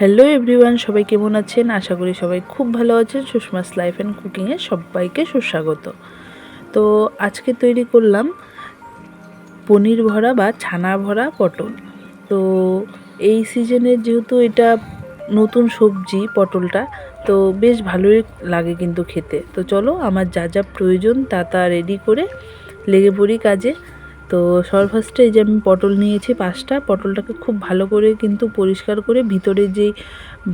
Hello everyone সবাই কেমন আছেন? আশা করি সবাই খুব ভালো আছেন। সুষমাস লাইফ অ্যান্ড কুকিংয়ে সবাইকে সুস্বাগত। তো আজকে তৈরি করলাম পনির ভরা বা ছানা ভরা পটল। তো এই সিজনে যেহেতু এটা নতুন সবজি পটলটা, তো বেশ ভালোই লাগে কিন্তু খেতে। তো চলো, আমার যা যা প্রয়োজন তা তা রেডি করে লেগে পড়ি কাজে। তো সর্বফার্স্টে এই যে আমি পটল নিয়েছি পাঁচটা, পটলটাকে খুব ভালো করে কিন্তু পরিষ্কার করে ভিতরে যেই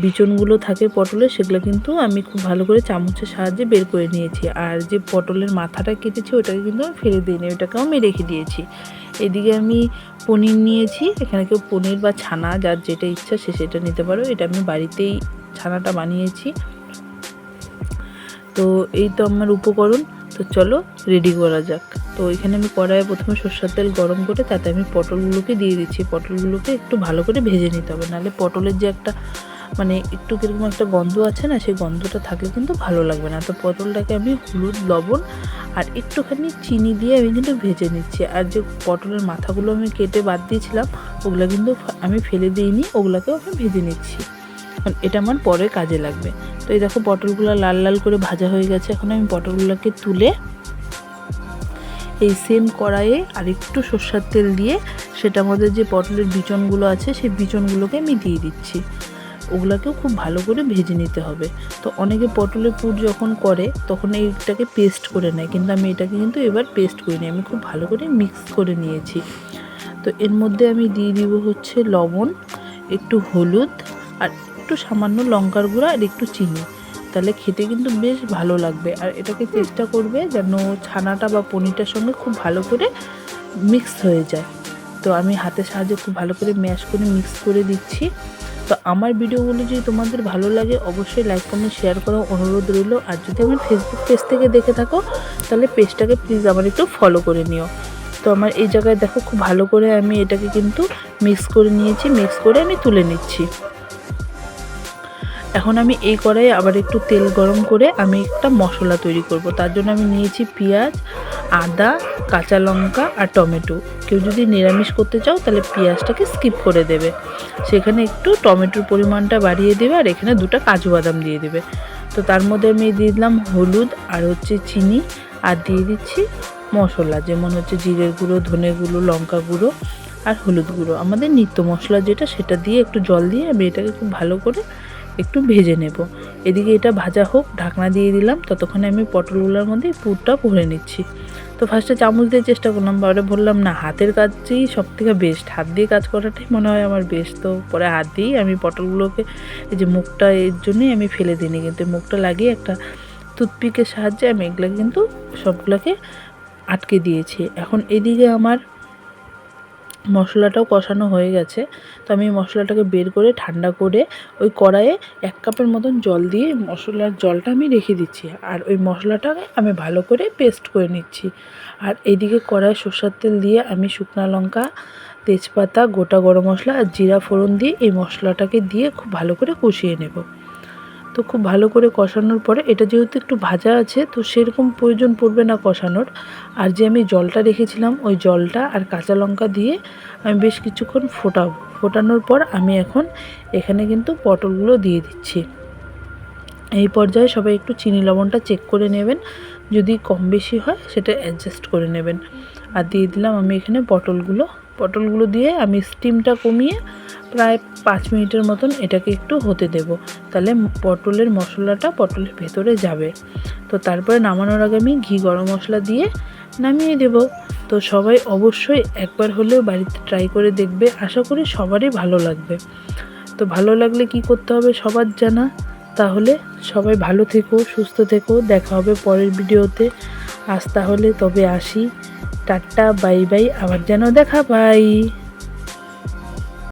বিচনগুলো থাকে পটলের, সেগুলো কিন্তু আমি খুব ভালো করে চামচের সাহায্যে বের করে নিয়েছি। আর যে পটলের মাথাটা কেটেছি, ওটাকে কিন্তু আমি ফেলে দিইনি, ওটাকেও আমি রেখে দিয়েছি। এদিকে আমি পনির নিয়েছি, এখানে কেউ পনির বা ছানা, যার যেটা ইচ্ছা সে সেটা নিতে পারো। এটা আমি বাড়িতেই ছানাটা বানিয়েছি। তো এই তো আমার উপকরণ, তো চলো রেডি করা যাক। তো এখানে আমি কড়াইয়ে প্রথমে সর্ষের তেল গরম করে তাতে আমি পটলগুলোকে দিয়ে দিচ্ছি। পটলগুলোকে একটু ভালো করে ভেজে নিতে হবে, নাহলে পটলের যে একটা মানে একটু কীরকম একটা গন্ধ আছে না, সেই গন্ধটা থাকলে কিন্তু ভালো লাগবে না। তো পটলটাকে আমি হলুদ, লবণ আর একটুখানি চিনি দিয়ে আমি কিন্তু ভেজে নিচ্ছি। আর যে পটলের মাথাগুলো আমি কেটে বাদ দিয়েছিলাম, ওগুলো কিন্তু আমি ফেলে দিইনি, ওগুলোকেও আমি ভেজে নিচ্ছি। এটা আমার পরে কাজে লাগবে। তো এই দেখো পটলগুলো লাল লাল করে ভাজা হয়ে গেছে, এখন আমি পটলগুলোকে তুলে এই সেম কড়াইয়ে আর একটু সর্ষার তেল দিয়ে সেটার মধ্যে যে পটলের বিচনগুলো আছে, সেই বিচনগুলোকে আমি দিয়ে দিচ্ছি। ওগুলোকেও খুব ভালো করে ভেজে নিতে হবে। তো অনেকে পটলের পুর যখন করে, তখন এইটাকে পেস্ট করে নেয়। কিন্তু আমি এটাকে কিন্তু এবার পেস্ট করিনি আমি খুব ভালো করে মিক্স করে নিয়েছি। তো এর মধ্যে আমি দিয়ে দিব হচ্ছে লবণ, একটু হলুদ, আর একটু সামান্য লঙ্কার গুঁড়া আর একটু চিনি। তাহলে খেতে কিন্তু বেশ ভালো লাগবে। আর এটাকে চেষ্টা করবে যেন ছানাটা বা পনিরটার সঙ্গে খুব ভালো করে মিক্স হয়ে যায়। তো আমি হাতের সাহায্যে খুব ভালো করে ম্যাশ করে মিক্স করে দিচ্ছি। তো আমার ভিডিওগুলো যদি তোমাদের ভালো লাগে, অবশ্যই লাইক কমেন্ট শেয়ার করার অনুরোধ রইল। আর যদি আমার ফেসবুক পেজ থেকে দেখে থাকো, তাহলে পেজটাকে প্লিজ আমার একটু ফলো করে নিও। তো আমার এই জায়গায় দেখো, খুব ভালো করে আমি এটাকে কিন্তু মিক্স করে নিয়েছি। মিক্স করে আমি তুলে নিচ্ছি। এখন আমি এই কড়াইয়ে আবার একটু তেল গরম করে আমি একটা মশলা তৈরি করব। তার জন্য আমি নিয়েছি পেঁয়াজ, আদা, কাঁচা লঙ্কা আর টমেটো। কেউ যদি নিরামিষ করতে চাও তাহলে পেঁয়াজটাকে স্কিপ করে দেবে। সেখানে একটু টমেটোর পরিমাণটা বাড়িয়ে দেবে আর এখানে দুটো কাজু বাদাম দিয়ে দেবে। তো তার মধ্যে আমি দিয়ে দিলাম হলুদ আর হচ্ছে চিনি আর দিয়ে দিচ্ছি মশলা, যেমন হচ্ছে জিরের গুঁড়ো, ধনে গুঁড়ো, লঙ্কা গুঁড়ো আর হলুদ গুঁড়ো। আমাদের নিত্য মশলা যেটা সেটা দিয়ে একটু জল দিয়ে আমি এটাকে খুব ভালো করে একটু ভেজে নেব। এদিকে এটা ভাজা হোক, ঢাকনা দিয়ে দিলাম, ততক্ষণে আমি পটলগুলোর মধ্যে পুরটা ভরে নিচ্ছি। তো ফার্স্টে চামচ দিয়ে চেষ্টা করলাম, পরে বললাম, না, হাতের কাজই সব থেকে বেস্ট হাত দিয়ে কাজ করাটাই মনে হয় আমার বেস্ট তো পরে হাত দিয়েই আমি পটলগুলোকে, এই যে মুখটা এর জন্যই আমি ফেলে দিইনি, কিন্তু মুখটা লাগিয়ে একটা টুথপিকের সাহায্যে আমি এগুলো কিন্তু সবগুলোকে আটকে দিয়েছি। এখন এদিকে আমার মশলাটাও কষানো হয়ে গেছে। তো আমি মশলাটাকে বের করে ঠান্ডা করে ওই কড়াইয়ে এক কাপের মতন জল দিয়ে মশলার জলটা আমি রেখে দিচ্ছি। আর ওই মশলাটাকে আমি ভালো করে পেস্ট করে নিচ্ছি। আর এইদিকে কড়াই সর্ষার তেল দিয়ে আমি শুকনো লঙ্কা, তেজপাতা, গোটা গরম মশলা আর জিরা ফোড়ন দিয়ে এই মশলাটাকে দিয়ে খুব ভালো করে কষিয়ে নেব। তো খুব ভালো করে কষানোর পরে, এটা যেহেতু একটু ভাজা আছে, তো সেরকম প্রয়োজন পড়বে না কষানোর। আর যে আমি জলটা রেখেছিলাম, ওই জলটা আর কাঁচা লঙ্কা দিয়ে আমি বেশ কিছুক্ষণ ফোটাবো। ফোটানোর পর আমি এখন এখানে কিন্তু পটলগুলো দিয়ে দিচ্ছি। এই পর্যায়ে সবাই একটু চিনি লবণটা চেক করে নেবেন। যদি কম বেশি হয়, সেটা অ্যাডজাস্ট করে নেবেন। আর দিয়ে দিলাম আমি এখানে পটলগুলো। পটলগুলো দিয়ে আমি স্টিমটা কমিয়ে প্রায় পাঁচ মিনিটের মতন এটাকে একটু হতে দেব। তাহলে পটলের মশলাটা পটলের ভেতরে যাবে। তো তারপরে নামানোর আগে আমি ঘি গরম মশলা দিয়ে নামিয়ে দেব। তো সবাই অবশ্যই একবার হলেও বাড়িতে ট্রাই করে দেখবে। আশা করি সবারই ভালো লাগবে। তো ভালো লাগলে কি করতে হবে সবার জানা। তাহলে সবাই ভালো থেকো, সুস্থ থেকো। দেখা হবে পরের ভিডিওতে। আজ তাহলে তবে আসি। Tata, bye bye. আবার যেন দেখা পাই